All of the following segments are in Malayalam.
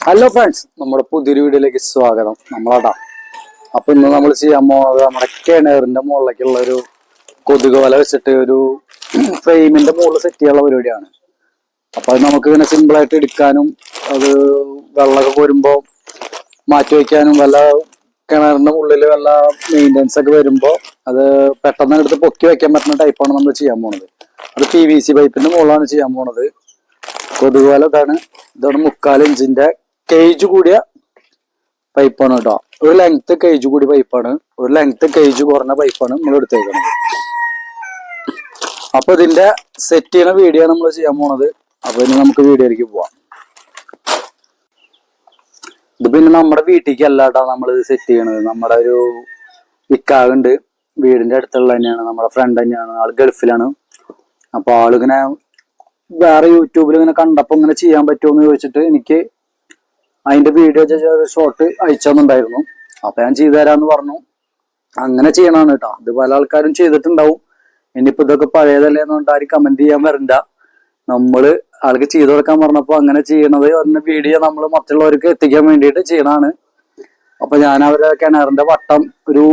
ഹലോ ഫ്രണ്ട്സ് നമ്മുടെ പുതിയൊരു വീഡിയോയിലേക്ക് സ്വാഗതം. നമ്മളതാ അപ്പൊ ഇന്ന് നമ്മൾ ചെയ്യാൻ പോകുന്നത് നമ്മുടെ കിണറിന്റെ മുകളിലേക്കുള്ള ഒരു കൊതുക് വല വെച്ചിട്ട് ഒരു ഫ്രെയിമിന്റെ മുകളിൽ സെറ്റ് ചെയ്യാനുള്ള പരിപാടിയാണ്. അപ്പൊ അത് നമുക്ക് ഇങ്ങനെ സിമ്പിൾ ആയിട്ട് എടുക്കാനും അത് വെള്ളമൊക്കെ വരുമ്പോ മാറ്റി വയ്ക്കാനും വല്ല കിണറിന്റെ ഉള്ളിൽ വല്ല മെയിന്റെനൻസ് ഒക്കെ വരുമ്പോ അത് പെട്ടെന്ന് എടുത്ത് പൊക്കി വെക്കാൻ പറ്റുന്ന ടൈപ്പാണ് നമ്മൾ ചെയ്യാൻ പോണത്. അത് പി വി സി പൈപ്പിന്റെ മുകളിലാണ് ചെയ്യാൻ പോണത്. കൊതുക് വല ഇതാണ്. ഇതാണ് മുക്കാൽ ഇഞ്ചിന്റെ കേജ് കൂടിയ പൈപ്പാണ് കേട്ടോ ഒരു ലെങ്ത് കേജ് കൂടിയ പൈപ്പാണ് ഒരു ലെങ്ത് കേജ് കുറഞ്ഞ പൈപ്പാണ് നമ്മൾ എടുത്തേക്കുന്നത് അപ്പൊ ഇതിന്റെ സെറ്റ് ചെയ്യുന്ന വീഡിയോ നമ്മൾ ചെയ്യാൻ പോണത്. അപ്പൊ ഇനി നമുക്ക് വീഡിയോയിലേക്ക് പോവാം. ഇത് പിന്നെ നമ്മുടെ വീട്ടിലേക്ക് അല്ലാട്ടോ നമ്മൾ ഇത് സെറ്റ് ചെയ്യണത്. നമ്മുടെ ഒരു ഇക്കാവുണ്ട്. വീടിന്റെ അടുത്തുള്ള തന്നെയാണ്. നമ്മുടെ ഫ്രണ്ട് തന്നെയാണ്. ആൾ ഗൾഫിലാണ്. അപ്പൊ ആളിങ്ങനെ വേറെ യൂട്യൂബിൽ ഇങ്ങനെ കണ്ടപ്പോ ഇങ്ങനെ ചെയ്യാൻ പറ്റുമോ എന്ന് ചോദിച്ചിട്ട് എനിക്ക് അതിന്റെ വീഡിയോ ഷോർട്ട് അയച്ചെന്നുണ്ടായിരുന്നു. അപ്പൊ ഞാൻ ചെയ്തു തരാന്ന് പറഞ്ഞു. അങ്ങനെ ചെയ്യണാണ് കേട്ടോ ഇത് പല ആൾക്കാരും ചെയ്തിട്ടുണ്ടാവും. ഇനിയിപ്പോ ഇതൊക്കെ പഴയതല്ലേ എന്നുകൊണ്ട് ആരും കമന്റ് ചെയ്യാൻ വരണ്ട. നമ്മൾ ആൾക്ക് ചെയ്തു കൊടുക്കാൻ പറഞ്ഞപ്പോ അങ്ങനെ ചെയ്യണത് പറഞ്ഞ വീഡിയോ നമ്മൾ മറ്റുള്ളവർക്ക് എത്തിക്കാൻ വേണ്ടിയിട്ട് ചെയ്യണാണ്. അപ്പൊ ഞാൻ അവരെ കിണറിന്റെ വട്ടം ഒരു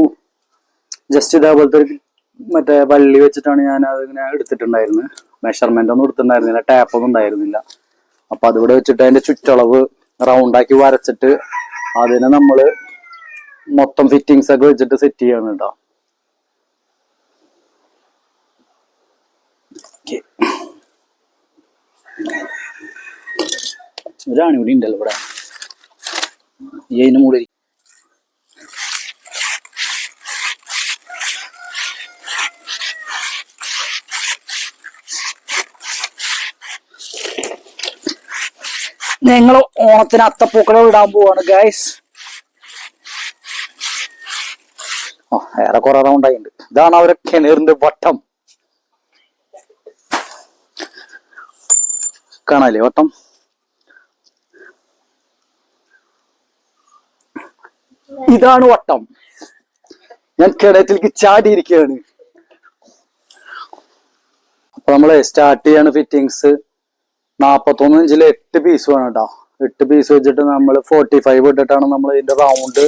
ജസ്റ്റ് ഇതേപോലത്തെ ഒരു മറ്റേ വള്ളി വെച്ചിട്ടാണ് ഞാൻ അതിങ്ങനെ എടുത്തിട്ടുണ്ടായിരുന്നത്. മെഷർമെന്റ് ഒന്നും എടുത്തിട്ടുണ്ടായിരുന്നില്ല. ടാപ്പ് ഒന്നും ഉണ്ടായിരുന്നില്ല. അപ്പൊ അതിവിടെ വെച്ചിട്ട് അതിന്റെ ചുറ്റളവ് റൗണ്ടാക്കി വരച്ചിട്ട് അതിനെ നമ്മൾ മൊത്തം ഫിറ്റിങ്സ് ഒക്കെ വെച്ചിട്ട് സെറ്റ് ചെയ്യണം കേട്ടോ ഒരാണിവിടെ ഉണ്ടല്ലോ ഇവിടെ. ഈ അതിന് മുകളിൽ ഞങ്ങൾ ഓണത്തിന് അത്തപ്പൂക്കളം ഇടാൻ പോവാണ് ഗൈസ് ഓ ഏറെ കുറെ റൗണ്ട് ഇതാണ് അവരെ കിണറിന്റെ വട്ടം. കാണാല്ലേ വട്ടം? ഇതാണ് വട്ടം. ഞാൻ കിണറ്റിലേക്ക് ചാടിയിരിക്കുകയാണ്. അപ്പൊ നമ്മൾ സ്റ്റാർട്ട് ചെയ്യാണ് ഫിറ്റിങ്സ് നാപ്പത്തൊന്ന് ഇഞ്ചിൽ എട്ട് പീസ് വേണം കേട്ടോ എട്ട് പീസ് വെച്ചിട്ട് നമ്മൾ ഫോർട്ടി ഫൈവ് ഇട്ടിട്ടാണ് നമ്മൾ ഇതിന്റെ റൗണ്ട്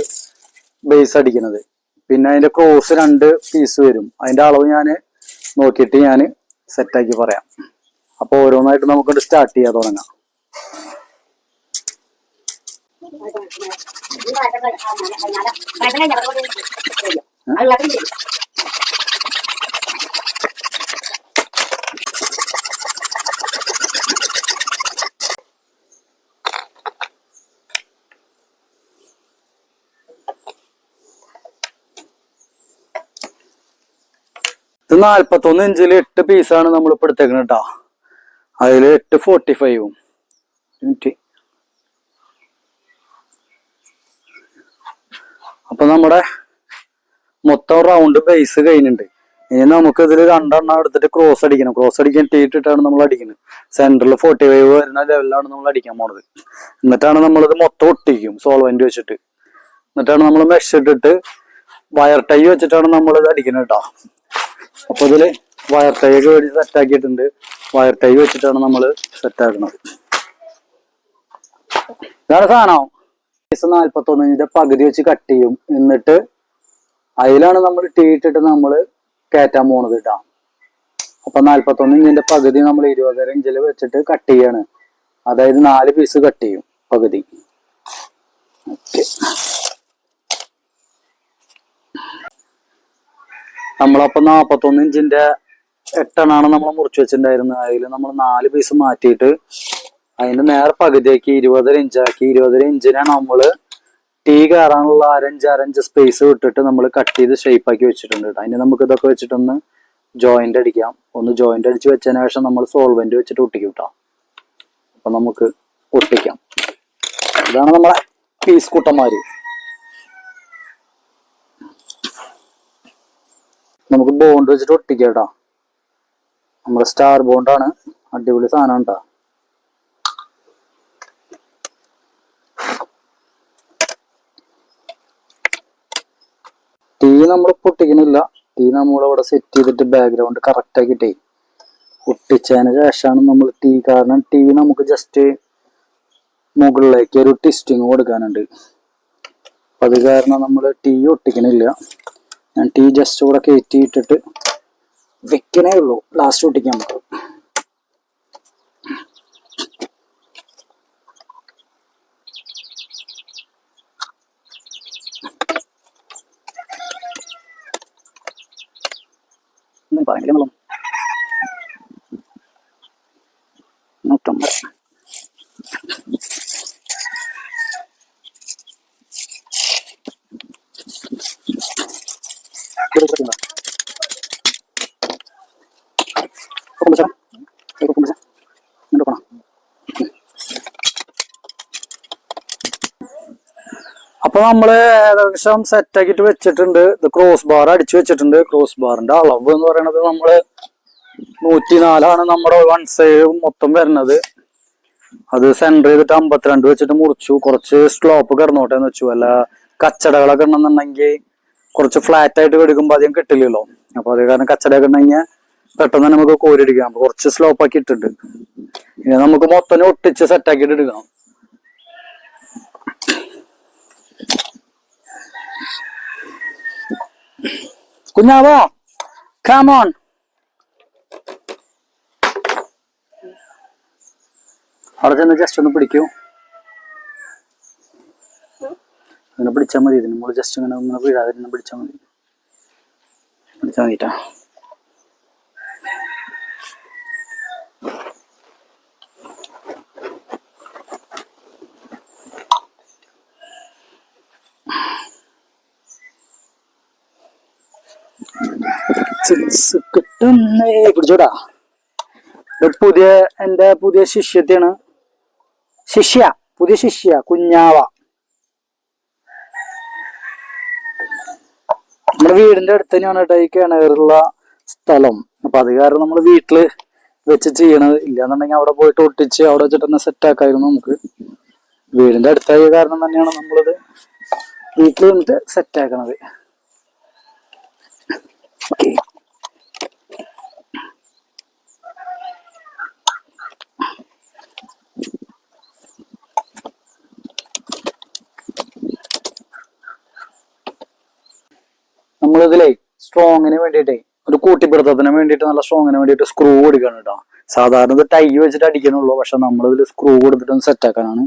ബേസ് അടിക്കുന്നത്. പിന്നെ അതിന്റെ ക്രോസ് രണ്ട് പീസ് വരും. അതിന്റെ അളവ് ഞാൻ നോക്കിയിട്ട് ഞാൻ സെറ്റാക്കി പറയാം. അപ്പൊ ഓരോന്നായിട്ട് നമുക്ക് സ്റ്റാർട്ട് ചെയ്യാൻ തുടങ്ങാം. ഇത് നാൽപ്പത്തൊന്ന് ഇഞ്ചിൽ എട്ട് പീസാണ് നമ്മൾ ഇപ്പൊ എടുത്തേക്കുന്നത് കേട്ടോ അതിൽ എട്ട് ഫോർട്ടി ഫൈവും മിനിറ്റ്. അപ്പൊ നമ്മുടെ മൊത്തം റൗണ്ട് ബേസ് കഴിഞ്ഞിട്ടുണ്ട്. ഇനി നമുക്ക് ഇതിൽ രണ്ടെണ്ണം എടുത്തിട്ട് ക്രോസ് അടിക്കണം. ക്രോസ് അടിക്കാൻ ടീട്ടിട്ടാണ് നമ്മൾ അടിക്കുന്നത്. സെന്ററിൽ ഫോർട്ടി ഫൈവ് വരുന്ന ലെവലിലാണ് നമ്മൾ അടിക്കാൻ പോണത്. എന്നിട്ടാണ് നമ്മളിത് മൊത്തം ഒട്ടിക്കും സോൾവെന്റ് വെച്ചിട്ട്. എന്നിട്ടാണ് നമ്മൾ മെഷ് ഇട്ടിട്ട് വയർ ടൈ വെച്ചിട്ടാണ് നമ്മൾ ഇത് അടിക്കുന്നത് കേട്ടോ അപ്പൊ ഇതിൽ വയർ ടൈ ഒക്കെ സെറ്റ് ആക്കിയിട്ടുണ്ട്. വയർ ടൈ വെച്ചിട്ടാണ് നമ്മൾ സെറ്റ് ആക്കുന്നത് ഇതാണ് സാധനം? നാല്പത്തൊന്നിന്റെ പകുതി വെച്ച് കട്ട് ചെയ്യും. എന്നിട്ട് അതിലാണ് നമ്മൾ ടീ നമ്മൾ കയറ്റാൻ പോണത് കേട്ടോ അപ്പൊ നാല്പത്തൊന്ന് ഇഞ്ചിന്റെ പകുതി നമ്മൾ ഇരുപതര ഇഞ്ചിൽ വെച്ചിട്ട് കട്ട് ചെയ്യാണ്. അതായത് നാല് പീസ് കട്ട് ചെയ്യും പകുതി. ഓക്കെ നമ്മളപ്പോ നാപ്പത്തൊന്ന് ഇഞ്ചിന്റെ എട്ടെണ്ണാണ് നമ്മൾ മുറിച്ച് വെച്ചിട്ടുണ്ടായിരുന്നത്. അതിൽ നമ്മൾ നാല് പീസ് മാറ്റിയിട്ട് അതിന്റെ നേരെ പകുതിയാക്കി ഇരുപതര ഇഞ്ചാക്കി. ഇരുപതര ഇഞ്ചിനെ നമ്മൾ ടീ കയറാനുള്ള അരഞ്ച് അരഞ്ച് സ്പേസ് വിട്ടിട്ട് നമ്മൾ കട്ട് ചെയ്ത് ഷേപ്പ് ആക്കി വെച്ചിട്ടുണ്ട് അതിന് നമുക്ക് ഇതൊക്കെ വെച്ചിട്ടൊന്ന് ജോയിന്റ് അടിക്കാം. ഒന്ന് ജോയിന്റ് അടിച്ച് വെച്ചതിന് ശേഷം നമ്മൾ സോൾവെന്റ് വെച്ചിട്ട് ഒട്ടിക്കും കേട്ടോ. അപ്പൊ നമുക്ക് ഒട്ടിക്കാം. ഇതാണ് നമ്മളെ പീസ് കുട്ടന്മാര്. നമുക്ക് ബോണ്ട് വെച്ചിട്ട് ഒട്ടിക്കാം കേട്ടോ. നമ്മുടെ സ്റ്റാർ ബോണ്ടാണ് അടിപൊളി സാധനം കേട്ടോ. ടീ നമ്മൾ പൊട്ടിക്കണില്ല. ടീ നമ്മളിവിടെ സെറ്റ് ചെയ്തിട്ട് ബാക്ക്ഗ്രൗണ്ട് കറക്റ്റ് ആക്കിയിട്ടേ ഒട്ടിച്ചതിന് ശേഷമാണ് നമ്മൾ ടീ കാരണം ടീ നമുക്ക് ജസ്റ്റ് മുകളിലേക്ക് ഒരു ടിസ്റ്റിങ് കൊടുക്കാനുണ്ട്. അത് കാരണം നമ്മൾ ടീ ഒട്ടിക്കണില്ല. ഞാൻ ടീ ജസ്റ്റ് കൂടെ കയറ്റിയിട്ടിട്ട് വെക്കണേ ഉള്ളൂ. ലാസ്റ്റ് ഒട്ടിക്കാൻ പറ്റും ഒന്നും പറയുന്നില്ല നൂറ്റമ്പത്. പോണം. അപ്പൊ നമ്മൾ ഏകദേശം സെറ്റ് ആക്കിയിട്ട് വെച്ചിട്ടുണ്ട്. ഇത് ക്രോസ് ബാർ അടിച്ചു വെച്ചിട്ടുണ്ട്. ക്രോസ് ബാറിന്റെ അളവ് എന്ന് പറയുന്നത് നമ്മൾ നൂറ്റി നാലാണ് നമ്മുടെ വൺ സൈഡ് മൊത്തം വരുന്നത്. അത് സെന്റർ ചെയ്തിട്ട് അമ്പത്തിരണ്ട് വെച്ചിട്ട് മുറിച്ചു. കുറച്ച് സ്ലോപ്പ് കിടന്നോട്ടെ എന്ന് വെച്ചു. അല്ല കച്ചടകളൊക്കെ ഉണ്ടെന്നുണ്ടെങ്കിൽ കുറച്ച് ഫ്ലാറ്റ് ആയിട്ട് എടുക്കുമ്പോൾ അധികം കിട്ടില്ലല്ലോ. അപ്പൊ അത് കാരണം കച്ചടയൊക്കെ ഉണ്ടെങ്കിൽ പെട്ടെന്ന് തന്നെ നമുക്ക് കോരിടിക്കാം അപ്പൊ കുറച്ച് സ്ലോപ്പ് ആക്കി ഇട്ടിട്ടുണ്ട്. ഇനി നമുക്ക് മൊത്തം ഒട്ടിച്ച് സെറ്റ് ആക്കിയിട്ട് എടുക്കണം. കുഞ്ഞാവോ? കാമോൺ അവിടെ ചെന്ന് ജസ്റ്റ് ഒന്ന് പിടിക്കൂ. അങ്ങനെ പിടിച്ചാൽ മതി ഇതിന് മുകളിൽ ജസ്റ്റ് ഇങ്ങനെ ഒന്ന് വീഴാതെ ഇരുന്ന് പിടിച്ചാൽ മതി. പിടിച്ചാൽ മതിട്ടാ. കിട്ടുന്നേ പിടിച്ചോടാ. പുതിയ എന്റെ പുതിയ ശിഷ്യത്തെയാണ്. ശിഷ്യ പുതിയ ശിഷ്യ കുഞ്ഞാവ. നമ്മുടെ വീടിന്റെ അടുത്ത് തന്നെയാണ് കേട്ടോ ഈ കിണറുള്ള സ്ഥലം. അപ്പൊ അത് കാരണം നമ്മൾ വീട്ടിൽ വെച്ച് ചെയ്യണത് ഇല്ലാന്നുണ്ടെങ്കിൽ അവിടെ പോയിട്ട് ഒട്ടിച്ച് അവിടെ വെച്ചിട്ട് തന്നെ സെറ്റ് ആക്കായിരുന്നു നമുക്ക്. വീടിന്റെ അടുത്തായ കാരണം തന്നെയാണ് നമ്മളിത് വീട്ടിൽ നിന്നിട്ട് സെറ്റ് ആക്കണത്. ഓക്കെ നമ്മളിതിലേ സ്ട്രോങ്ങിന് വേണ്ടിയിട്ടേ ഒരു കൂട്ടിപ്പിടുത്തത്തിന് വേണ്ടിയിട്ട് നല്ല സ്ട്രോങ്ങിന് വേണ്ടിയിട്ട് സ്ക്രൂ കൊടുക്കണം കേട്ടോ സാധാരണ ഇത് ടൈ വെച്ചിട്ട് അടിക്കണുള്ളൂ പക്ഷെ നമ്മളിതിൽ സ്ക്രൂ കൊടുത്തിട്ട് സെറ്റാക്കാനാണ് സെറ്റ് ആക്കാനാണ്.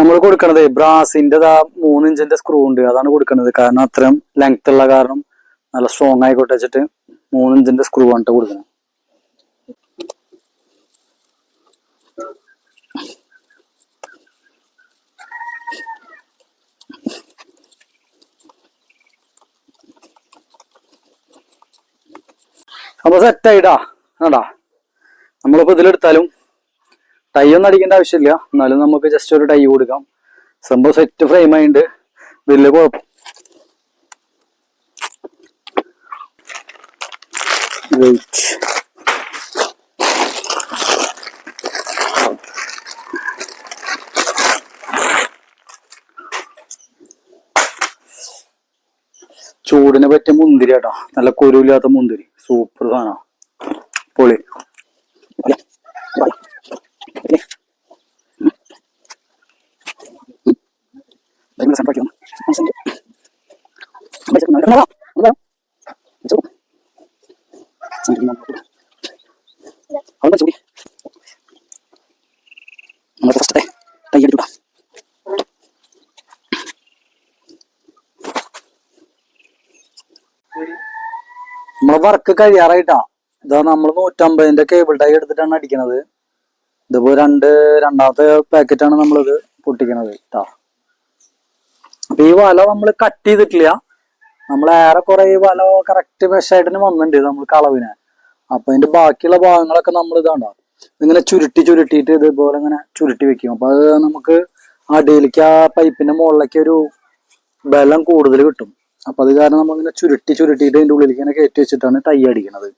നമ്മൾ കൊടുക്കണത് ബ്രാസിന്റെ ആ മൂന്ന് ഇഞ്ചിന്റെ സ്ക്രൂ ഉണ്ട് അതാണ് കൊടുക്കണത്. കാരണം അത്രയും ലെങ്ത് ഉള്ള കാരണം നല്ല സ്ട്രോങ് ആയിക്കോട്ടെ വെച്ചിട്ട് മൂന്ന് ഇഞ്ചിന്റെ സ്ക്രൂ ആണ് കൊടുക്കുന്നത് അപ്പൊ സെറ്റ് ആയിട്ടാ കണ്ടാ നമ്മളിപ്പോ ഇതിലെടുത്താലും ടൈ ഒന്നും അടിക്കേണ്ട ആവശ്യമില്ല. എന്നാലും നമുക്ക് ജസ്റ്റ് ഒരു ടൈ കൊടുക്കാം. സംഭവം സെറ്റ് ഫ്രെയിം ആയിട്ട് വലിയ കുഴപ്പം. വെയിറ്റ് ചൂടിനെ പറ്റിയ മുന്തിരി കേട്ടോ നല്ല കുരുവില്ലാത്ത മുന്തിരി. സൂപ്പർ സാധന പൊളി ഫസ്റ്റ് കൈ എടുക്കാം നമ്മളെ വർക്ക് കഴിയാറായിട്ടാ. ഇതാ നമ്മൾ നൂറ്റമ്പതിന്റെ കേബിൾ ടൈ എടുത്തിട്ടാണ് അടിക്കണത്. ഇതിപ്പോ രണ്ട് രണ്ടാമത്തെ പാക്കറ്റ് ആണ് നമ്മളിത് പൊട്ടിക്കണത് കേട്ടാ അപ്പൊ ഈ വല നമ്മൾ കട്ട് ചെയ്തിട്ടില്ല. നമ്മൾ ഏറെ കുറെ ഈ വല കറക്റ്റ് മെഷായിട്ട് വന്നിട്ടുണ്ട് നമ്മൾ കളവിന്. അപ്പൊ അതിന്റെ ബാക്കിയുള്ള ഭാഗങ്ങളൊക്കെ നമ്മൾ ഇതാണ്ടോ ഇങ്ങനെ ചുരുട്ടി ചുരുട്ടിയിട്ട് ഇതുപോലെ ഇങ്ങനെ ചുരുട്ടി വെക്കും. അപ്പൊ അത് നമുക്ക് അടിയിലേക്ക് ആ പൈപ്പിന്റെ മുകളിലേക്ക് ഒരു ബലം കൂടുതൽ കിട്ടും. അപ്പൊ അത് കാരണം നമ്മൾ ഇങ്ങനെ ചുരുട്ടി ചുരുട്ടിയിട്ട് അതിന്റെ ഉള്ളിലേക്ക് ഇങ്ങനെ കയറ്റി വെച്ചിട്ടാണ് തൈ അടിക്കുന്നത്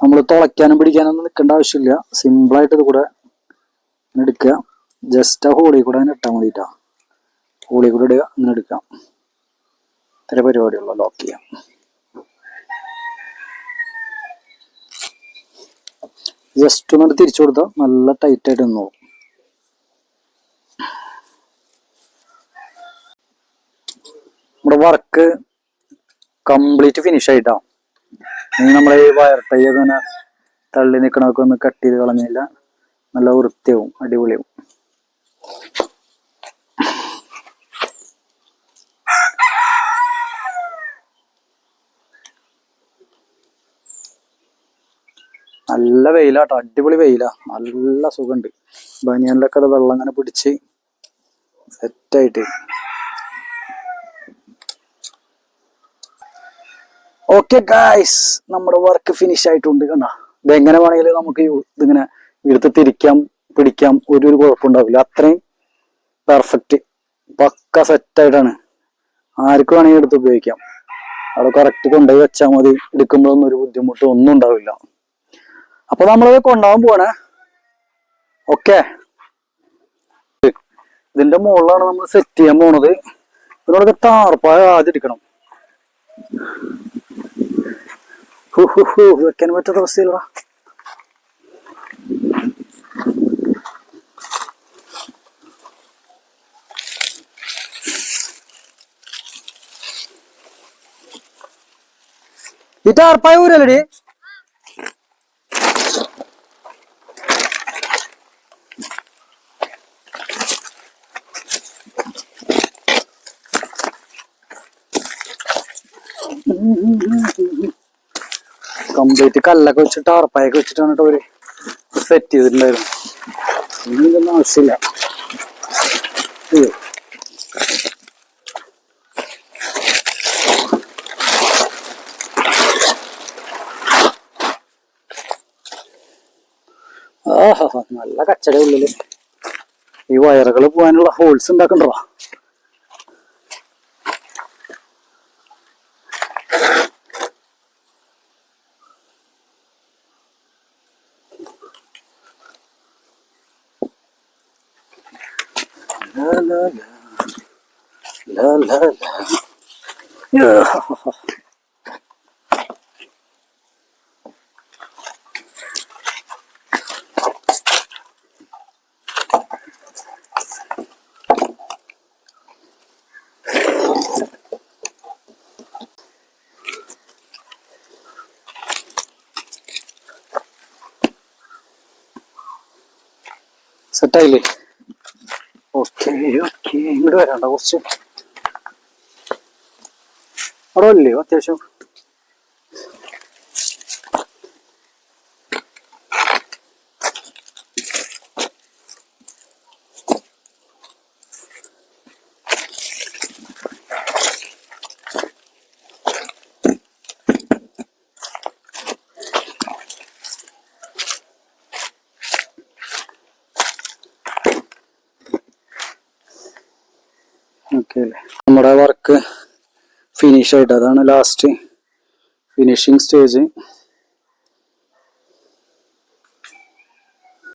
നമ്മൾ തുളയ്ക്കാനും പിടിക്കാനൊന്നും നിൽക്കേണ്ട ആവശ്യമില്ല. സിമ്പിൾ ആയിട്ട് ഇത് കൂടെ എടുക്കുക. ജസ്റ്റ് ആ ഹോളി കൂടെ അങ്ങനെ ഇട്ടാൽ മതിട്ടാ. ഹോളി കൂടെ ഇടുക അങ്ങനെ എടുക്കാം. ഇത്ര പരിപാടിയുള്ള ലോക്ക് ചെയ്യാം. ജസ്റ്റ് ഒന്ന് തിരിച്ചു കൊടുത്താൽ നല്ല ടൈറ്റായിട്ട് നോക്കും നമ്മുടെ വർക്ക് കംപ്ലീറ്റ് ഫിനിഷ് ആയിട്ടാ? നമ്മളെ ഈ വയർ ടൈ ഇങ്ങനെ തള്ളി നിൽക്കണമൊക്കെ ഒന്ന് കട്ട് ചെയ്ത് കളഞ്ഞില്ല. നല്ല വൃത്തിയാവും അടിപൊളിയാവും. നല്ല വെയിലാട്ടോ അടിപൊളി വെയിലാ. നല്ല സുഖമുണ്ട് ബനിയനിലൊക്കെ അത് വെള്ളം അങ്ങനെ പിടിച്ച് സെറ്റായിട്ട് ഓക്കെ ഗായ്സ് നമ്മുടെ വർക്ക് ഫിനിഷ് ആയിട്ടുണ്ട് കണ്ട? ഇതെങ്ങനെ വേണമെങ്കിലും നമുക്ക് ഇതിങ്ങനെ എടുത്ത് തിരിക്കാം പിടിക്കാം ഒരു ഒരു കുഴപ്പമുണ്ടാവില്ല. അത്രയും പെർഫെക്റ്റ് പക്ക സെറ്റായിട്ടാണ് ആർക്കും വേണമെങ്കിൽ എടുത്ത് ഉപയോഗിക്കാം. അവിടെ കറക്റ്റ് കൊണ്ടുപോയി വെച്ചാൽ മതി. എടുക്കുമ്പോഴൊന്നും ഒരു ബുദ്ധിമുട്ട് ഒന്നും ഉണ്ടാവില്ല. അപ്പൊ നമ്മളത് കൊണ്ടാവാൻ പോണേ ഓക്കെ ഇതിന്റെ മുകളിലാണ് നമ്മൾ സെറ്റ് ചെയ്യാൻ പോണത്. ഇതിനോടൊക്കെ താർപ്പായ ആദ്യം എടുക്കണം. വെക്കാൻ പറ്റാത്ത അവസ്ഥയിലടാ ഈ ടാർപ്പായ കംപ്ലീറ്റ് കല്ലൊക്കെ വെച്ചിട്ട് അറപ്പായൊക്കെ വെച്ചിട്ട് വന്നിട്ട് അവർ സെറ്റ് ചെയ്തിട്ടുണ്ടായിരുന്നു. ഇനി ഇതൊന്നും ആവശ്യമില്ല. ആഹാ നല്ല കച്ചട ഉള്ളിൽ. ഈ വയറുകൾ പോകാനുള്ള ഹോൾസ് ഉണ്ടാക്കണ്ടോ? La la la. La la la. Yeah. സെറ്റായില്ലേ Okay okay ഇങ്ങോട്ട് വരണ്ട കുറച്ച് അവിടെ ഇല്ലേ അത്യാവശ്യം ഓക്കെ അല്ലേ നമ്മുടെ വർക്ക് ഫിനിഷ് ആയിട്ട് അതാണ് ലാസ്റ്റ് ഫിനിഷിങ് സ്റ്റേജ്